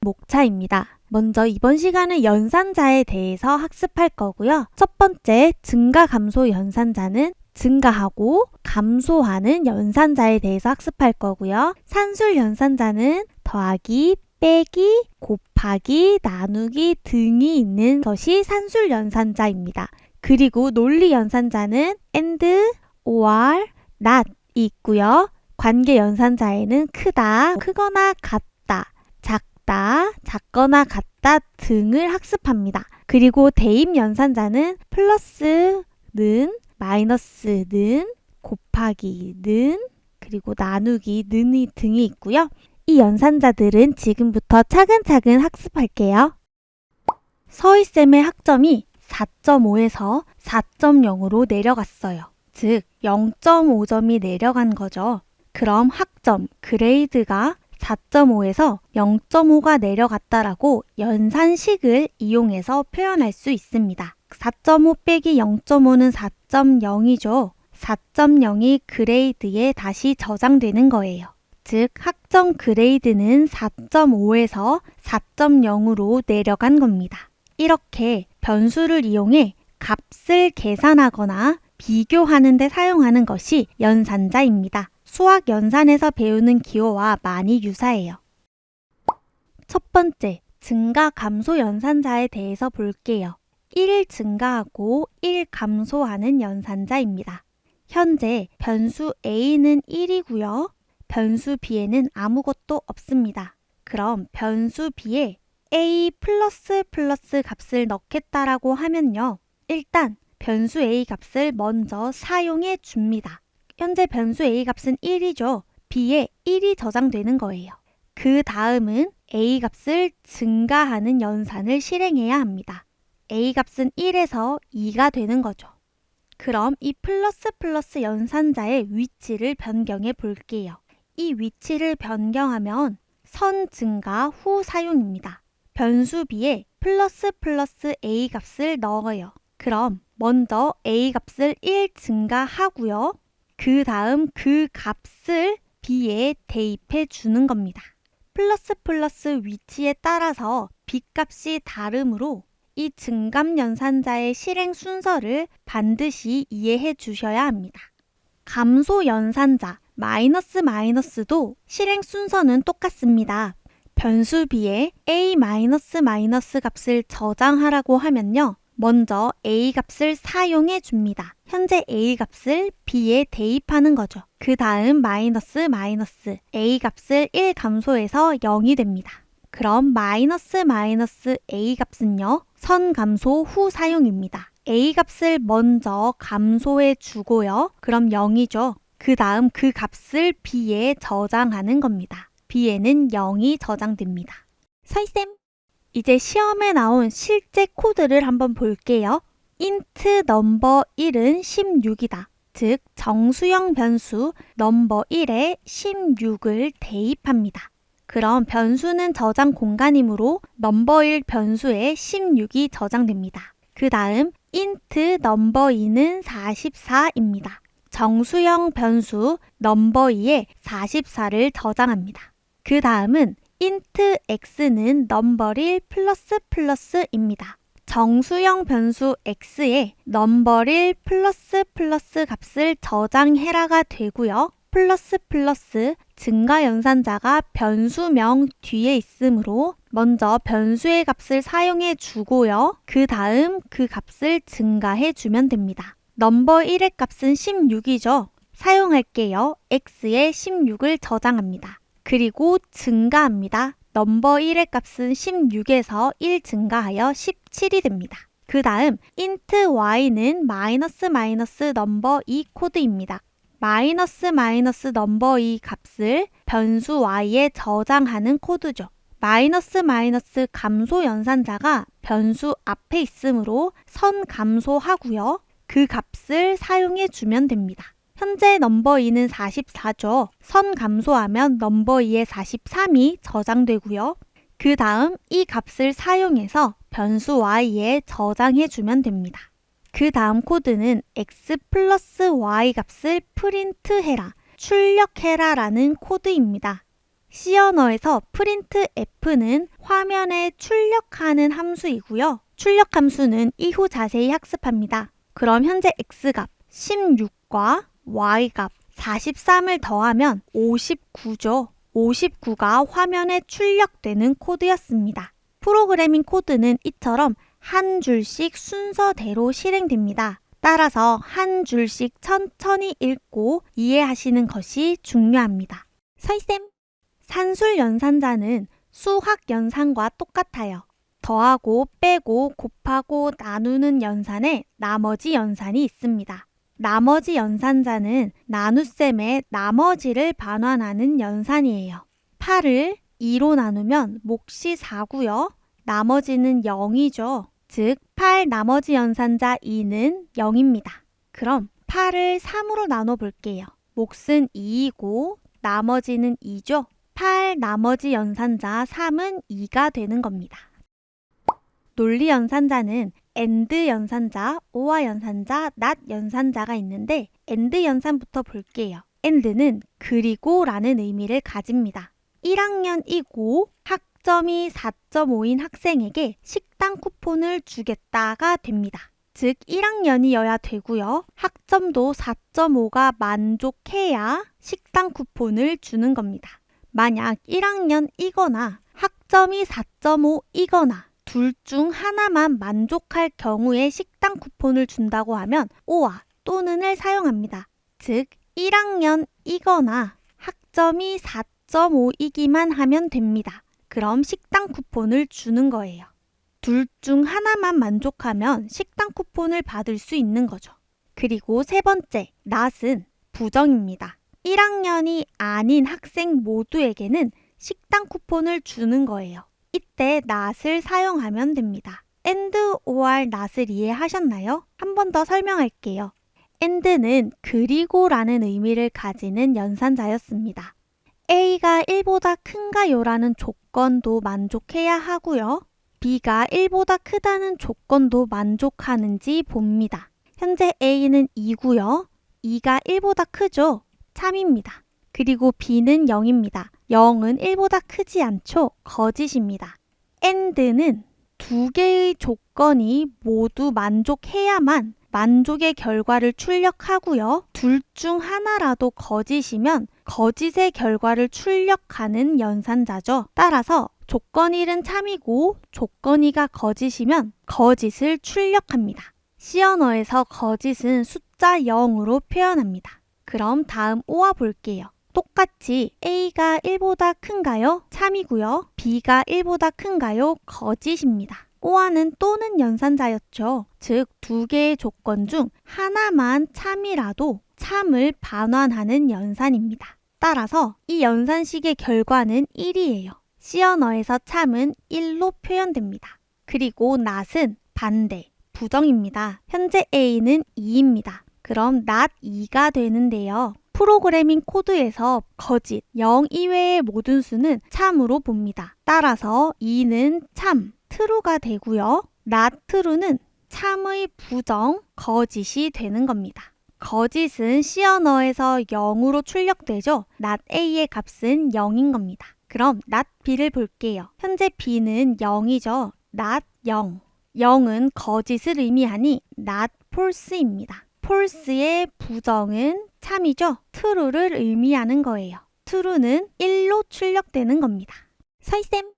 목차입니다. 먼저 이번 시간은 연산자에 대해서 학습할 거고요. 첫 번째 증가 감소 연산자는 증가하고 감소하는 연산자에 대해서 학습할 거고요. 산술 연산자는 더하기, 빼기, 곱하기, 나누기 등이 있는 것이 산술 연산자입니다. 그리고 논리 연산자는 and, or, not 이 있고요. 관계 연산자에는 크다, 크거나 같다, 작거나 같다 등을 학습합니다. 그리고 대입 연산자는 플러스는, 마이너스는, 곱하기는, 그리고 나누기는 등이 있고요. 이 연산자들은 지금부터 차근차근 학습할게요. 서희쌤의 학점이 4.5에서 4.0으로 내려갔어요. 즉, 0.5점이 내려간 거죠. 그럼 학점, 그레이드가 4.5에서 0.5가 내려갔다라고 연산식을 이용해서 표현할 수 있습니다. 4.5 빼기 0.5는 4.0이죠. 4.0이 그레이드에 다시 저장되는 거예요. 즉, 학점 그레이드는 4.5에서 4.0으로 내려간 겁니다. 이렇게 변수를 이용해 값을 계산하거나 비교하는 데 사용하는 것이 연산자입니다. 수학 연산에서 배우는 기호와 많이 유사해요. 첫 번째, 증가 감소 연산자에 대해서 볼게요. 1 증가하고 1 감소하는 연산자입니다. 현재 변수 a는 1이고요. 변수 b에는 아무것도 없습니다. 그럼 변수 b에 a 플러스 플러스 값을 넣겠다라고 하면요. 일단 변수 a 값을 먼저 사용해 줍니다. 현재 변수 a 값은 1이죠. b에 1이 저장되는 거예요. 그 다음은 a 값을 증가하는 연산을 실행해야 합니다. a 값은 1에서 2가 되는 거죠. 그럼 이 플러스 플러스 연산자의 위치를 변경해 볼게요. 이 위치를 변경하면 선 증가 후 사용입니다. 변수 b에 플러스 플러스 a 값을 넣어요. 그럼 먼저 a 값을 1 증가하고요. 그 다음 그 값을 b에 대입해 주는 겁니다. 플러스 플러스 위치에 따라서 b 값이 다르므로 이 증감 연산자의 실행 순서를 반드시 이해해 주셔야 합니다. 감소 연산자 마이너스 마이너스도 실행 순서는 똑같습니다. 변수 b에 a 마이너스 마이너스 값을 저장하라고 하면요. 먼저 a 값을 사용해 줍니다. 현재 a 값을 b에 대입하는 거죠. 그 다음 마이너스 마이너스 a 값을 1 감소해서 0이 됩니다. 그럼 마이너스 마이너스 a 값은요. 선 감소 후 사용입니다. a 값을 먼저 감소해 주고요. 그럼 0이죠. 그 다음 그 값을 b에 저장하는 겁니다. b에는 0이 저장됩니다. 서희쌤, 이제 시험에 나온 실제 코드를 한번 볼게요. int 넘버 1은 16이다. 즉 정수형 변수 넘버 1에 16을 대입합니다. 그럼 변수는 저장 공간이므로 넘버 1 변수에 16이 저장됩니다. 그 다음 int 넘버 2는 44입니다. 정수형 변수 넘버 2에 44를 저장합니다. 그 다음은 int x는 넘버 1 플러스 플러스입니다. 정수형 변수 x에 넘버 1 플러스 플러스 값을 저장해라가 되고요. 플러스 플러스 증가 연산자가 변수명 뒤에 있으므로 먼저 변수의 값을 사용해 주고요. 그 다음 그 값을 증가해 주면 됩니다. 넘버 1의 값은 16이죠. 사용할게요. x에 16을 저장합니다. 그리고 증가합니다. 넘버 1의 값은 16에서 1 증가하여 17이 됩니다. 그 다음 int y는 마이너스 마이너스 넘버 2 코드입니다. 마이너스 마이너스 넘버 2 값을 변수 y에 저장하는 코드죠. 마이너스 마이너스 감소 연산자가 변수 앞에 있으므로 선 감소하고요. 그 값을 사용해 주면 됩니다. 현재 넘버 2는 44죠. 선 감소하면 넘버 2에 43이 저장되고요. 그 다음 이 값을 사용해서 변수 y에 저장해 주면 됩니다. 그 다음 코드는 x 플러스 y 값을 프린트해라, 출력해라 라는 코드입니다. C 언어에서 printf는 화면에 출력하는 함수이고요. 출력 함수는 이후 자세히 학습합니다. 그럼 현재 x값 16과 y값 43을 더하면 59죠. 59가 화면에 출력되는 코드였습니다. 프로그래밍 코드는 이처럼 한 줄씩 순서대로 실행됩니다. 따라서 한 줄씩 천천히 읽고 이해하시는 것이 중요합니다. 서희쌤, 산술 연산자는 수학 연산과 똑같아요. 더하고 빼고 곱하고 나누는 연산에 나머지 연산이 있습니다. 나머지 연산자는 나눗셈의 나머지를 반환하는 연산이에요. 8을 2로 나누면 몫이 4고요. 나머지는 0이죠. 즉, 8 나머지 연산자 2는 0입니다. 그럼 8을 3으로 나눠 볼게요. 몫은 2이고 나머지는 2죠. 8 나머지 연산자 3은 2가 되는 겁니다. 논리 연산자는 AND 연산자, OR 연산자, NOT 연산자가 있는데 AND 연산부터 볼게요. AND는 그리고 라는 의미를 가집니다. 1학년이고 학점이 4.5인 학생에게 식당 쿠폰을 주겠다가 됩니다. 즉 1학년이어야 되고요. 학점도 4.5가 만족해야 식당 쿠폰을 주는 겁니다. 만약 1학년이거나 학점이 4.5이거나 둘 중 하나만 만족할 경우에 식당 쿠폰을 준다고 하면 오와 또는을 사용합니다. 즉 1학년이거나 학점이 4.5이기만 하면 됩니다. 그럼 식당 쿠폰을 주는 거예요. 둘 중 하나만 만족하면 식당 쿠폰을 받을 수 있는 거죠. 그리고 세 번째, 낫은 부정입니다. 1학년이 아닌 학생 모두에게는 식당 쿠폰을 주는 거예요. 이때 낫을 사용하면 됩니다. and or not을 이해하셨나요? 한 번 더 설명할게요. and는 그리고라는 의미를 가지는 연산자였습니다. A가 1보다 큰가요? 라는 조건도 만족해야 하고요. B가 1보다 크다는 조건도 만족하는지 봅니다. 현재 A는 2고요. 2가 1보다 크죠? 참입니다. 그리고 B는 0입니다. 0은 1보다 크지 않죠? 거짓입니다. AND는 두 개의 조건이 모두 만족해야만 만족의 결과를 출력하고요. 둘 중 하나라도 거짓이면 거짓의 결과를 출력하는 연산자죠. 따라서 조건 1은 참이고 조건 2가 거짓이면 거짓을 출력합니다. C 언어에서 거짓은 숫자 0으로 표현합니다. 그럼 다음 오와 볼게요. 똑같이 A가 1보다 큰가요? 참이고요. B가 1보다 큰가요? 거짓입니다. 오와는 또는 연산자였죠. 즉, 두 개의 조건 중 하나만 참이라도 참을 반환하는 연산입니다. 따라서 이 연산식의 결과는 1이에요. C 언어에서 참은 1로 표현됩니다. 그리고 not은 반대, 부정입니다. 현재 A는 2입니다. 그럼 not 2가 되는데요. 프로그래밍 코드에서 거짓, 0 이외의 모든 수는 참으로 봅니다. 따라서 2는 참, true가 되고요. not true는 참의 부정, 거짓이 되는 겁니다. 거짓은 C 언어에서 0으로 출력되죠. not A의 값은 0인 겁니다. 그럼 not B를 볼게요. 현재 B는 0이죠. not 0. 0은 거짓을 의미하니 not false입니다. false의 부정은 참이죠. true를 의미하는 거예요. true는 1로 출력되는 겁니다. 서희쌤,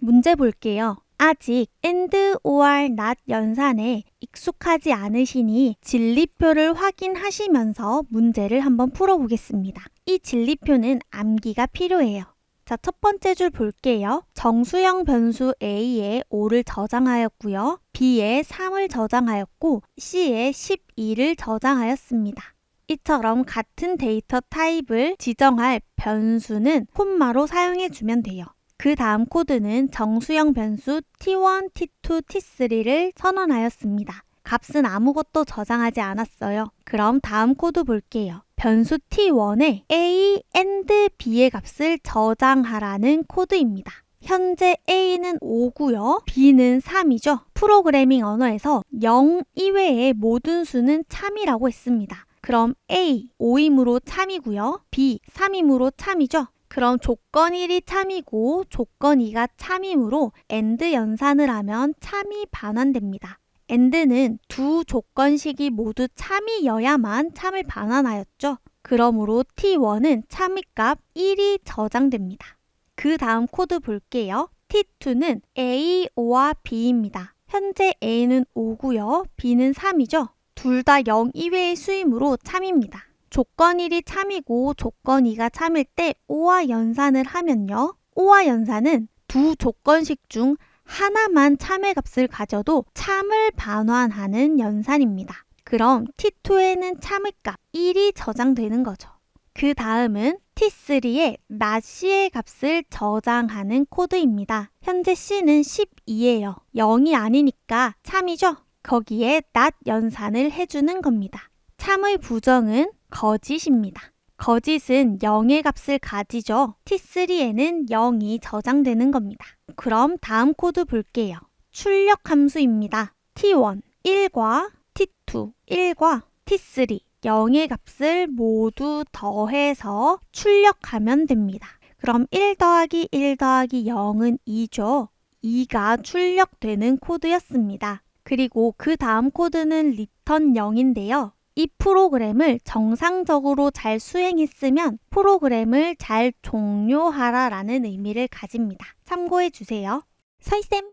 문제 볼게요. 아직 and or not 연산에 익숙하지 않으시니 진리표를 확인하시면서 문제를 한번 풀어보겠습니다. 이 진리표는 암기가 필요해요. 자, 첫 번째 줄 볼게요. 정수형 변수 A에 5를 저장하였고요. B에 3을 저장하였고 C에 12를 저장하였습니다. 이처럼 같은 데이터 타입을 지정할 변수는 콤마로 사용해 주면 돼요. 그 다음 코드는 정수형 변수 t1, t2, t3를 선언하였습니다. 값은 아무것도 저장하지 않았어요. 그럼 다음 코드 볼게요. 변수 t1에 a, and b의 값을 저장하라는 코드입니다. 현재 a는 5고요. b는 3이죠. 프로그래밍 언어에서 0 이외의 모든 수는 참이라고 했습니다. 그럼 a 5임으로 참이고요. b 3임으로 참이죠. 그럼 조건 1이 참이고 조건 2가 참이므로 AND 연산을 하면 참이 반환됩니다. AND는 두 조건식이 모두 참이여야만 참을 반환하였죠. 그러므로 T1은 참이값 1이 저장됩니다. 그 다음 코드 볼게요. T2는 A, O와 B입니다. 현재 A는 5고요. B는 3이죠. 둘 다 0 이외의 수이므로 참입니다. 조건 1이 참이고 조건 2가 참일 때 O와 연산을 하면요. O와 연산은 두 조건식 중 하나만 참의 값을 가져도 참을 반환하는 연산입니다. 그럼 T2에는 참의 값 1이 저장되는 거죠. 그 다음은 T3에 낮 C의 값을 저장하는 코드입니다. 현재 C는 12예요. 0이 아니니까 참이죠. 거기에 낮 연산을 해주는 겁니다. 참의 부정은 거짓입니다. 거짓은 0의 값을 가지죠. T3에는 0이 저장되는 겁니다. 그럼 다음 코드 볼게요. 출력 함수입니다. T1 1과 T2 1과 T3 0의 값을 모두 더해서 출력하면 됩니다. 그럼 1 더하기 1 더하기 0은 2죠. 2가 출력되는 코드였습니다. 그리고 그 다음 코드는 리턴 0인데요. 이 프로그램을 정상적으로 잘 수행했으면 프로그램을 잘 종료하라 라는 의미를 가집니다. 참고해 주세요. 서이쌤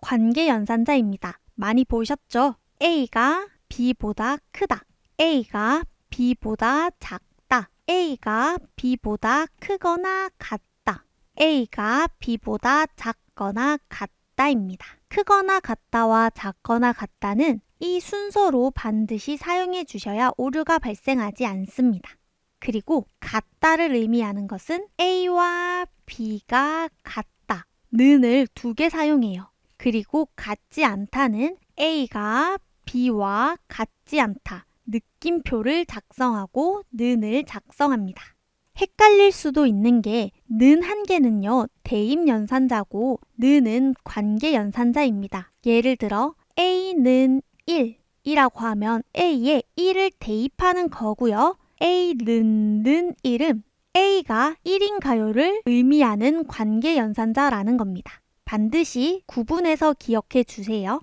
관계 연산자입니다. 많이 보셨죠? A가 B보다 크다. A가 B보다 작다. A가 B보다 크거나 같다. A가 B보다 작거나 같다입니다. 크거나 같다와 작거나 같다는 이 순서로 반드시 사용해 주셔야 오류가 발생하지 않습니다. 그리고 같다를 의미하는 것은 A와 B가 같다. 는을 두 개 사용해요. 그리고 같지 않다는 A가 B와 같지 않다. 느낌표를 작성하고 는을 작성합니다. 헷갈릴 수도 있는 게 는 한 개는요. 대입 연산자고 는은 관계 연산자입니다. 예를 들어 A는 1 이라고 하면 A에 1을 대입하는 거고요. A는 는 1은 A가 1인 가요를 의미하는 관계 연산자라는 겁니다. 반드시 구분해서 기억해 주세요.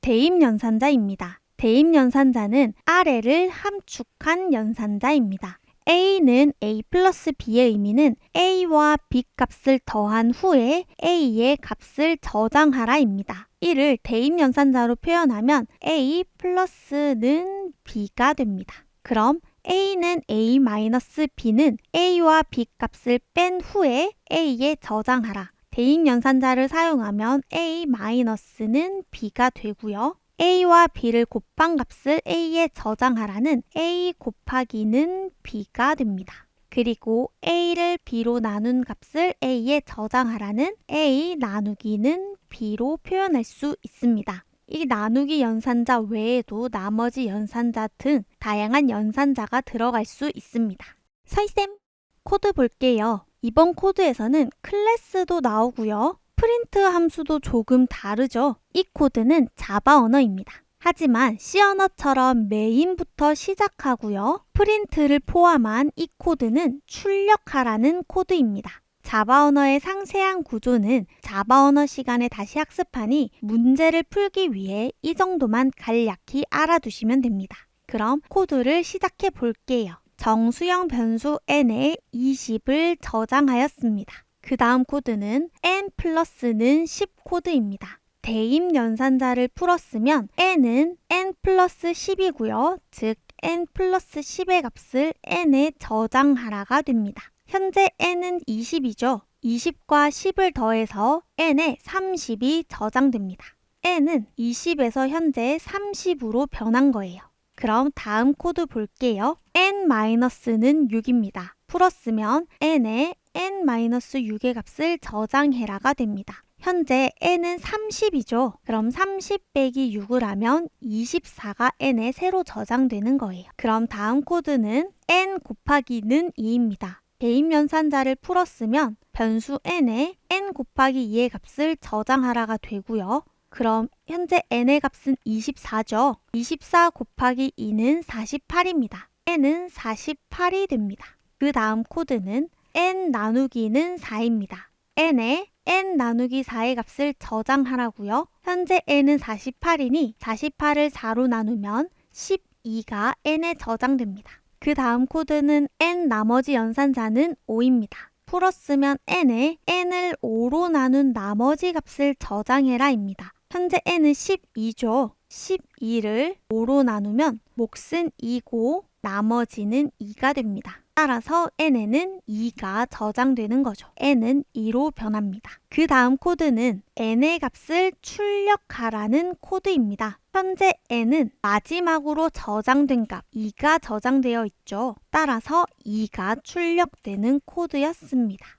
대입 연산자입니다. 대입 연산자는 아래를 함축한 연산자입니다. A는 A 플러스 B의 의미는 A와 B 값을 더한 후에 A의 값을 저장하라입니다. 이를 대입 연산자로 표현하면 A 플러스는 B가 됩니다. 그럼 A는 A 마이너스 B는 A와 B 값을 뺀 후에 A에 저장하라. 대입 연산자를 사용하면 A 마이너스는 B가 되고요. A와 B를 곱한 값을 A에 저장하라는 A 곱하기는 B가 됩니다. 그리고 A를 B로 나눈 값을 A에 저장하라는 A 나누기는 B로 표현할 수 있습니다. 이 나누기 연산자 외에도 나머지 연산자 등 다양한 연산자가 들어갈 수 있습니다. 서이쌤, 코드 볼게요. 이번 코드에서는 클래스도 나오고요. 프린트 함수도 조금 다르죠. 이 코드는 자바 언어입니다. 하지만 C 언어처럼 메인부터 시작하고요. 프린트를 포함한 이 코드는 출력하라는 코드입니다. 자바 언어의 상세한 구조는 자바 언어 시간에 다시 학습하니 문제를 풀기 위해 이 정도만 간략히 알아두시면 됩니다. 그럼 코드를 시작해 볼게요. 정수형 변수 n에 20을 저장하였습니다. 그 다음 코드는 n 플러스는 10 코드입니다. 대입 연산자를 풀었으면 n은 n 플러스 10이고요. 즉 n 플러스 10의 값을 n에 저장하라가 됩니다. 현재 n은 20이죠. 20과 10을 더해서 n에 30이 저장됩니다. n은 20에서 현재 30으로 변한 거예요. 그럼 다음 코드 볼게요. n-는 6입니다. 풀었으면 n에 n-6의 값을 저장해라가 됩니다. 현재 n은 30이죠. 그럼 30 빼기 6을 하면 24가 n에 새로 저장되는 거예요. 그럼 다음 코드는 n 곱하기 는 2입니다. 대입 연산자를 풀었으면 변수 n에 n 곱하기 2의 값을 저장하라가 되고요. 그럼 현재 n의 값은 24죠. 24 곱하기 2는 48입니다. n은 48이 됩니다. 그 다음 코드는 n 나누기는 4입니다. n에 n 나누기 4의 값을 저장하라고요. 현재 n은 48이니 48을 4로 나누면 12가 n에 저장됩니다. 그 다음 코드는 n 나머지 연산자는 5입니다. 풀었으면 n에 n을 5로 나눈 나머지 값을 저장해라입니다. 현재 n은 12죠. 12를 5로 나누면 몫은 2고 나머지는 2가 됩니다. 따라서 n에는 2가 저장되는 거죠. n은 2로 변합니다. 그 다음 코드는 n의 값을 출력하라는 코드입니다. 현재 n은 마지막으로 저장된 값 2가 저장되어 있죠. 따라서 2가 출력되는 코드였습니다.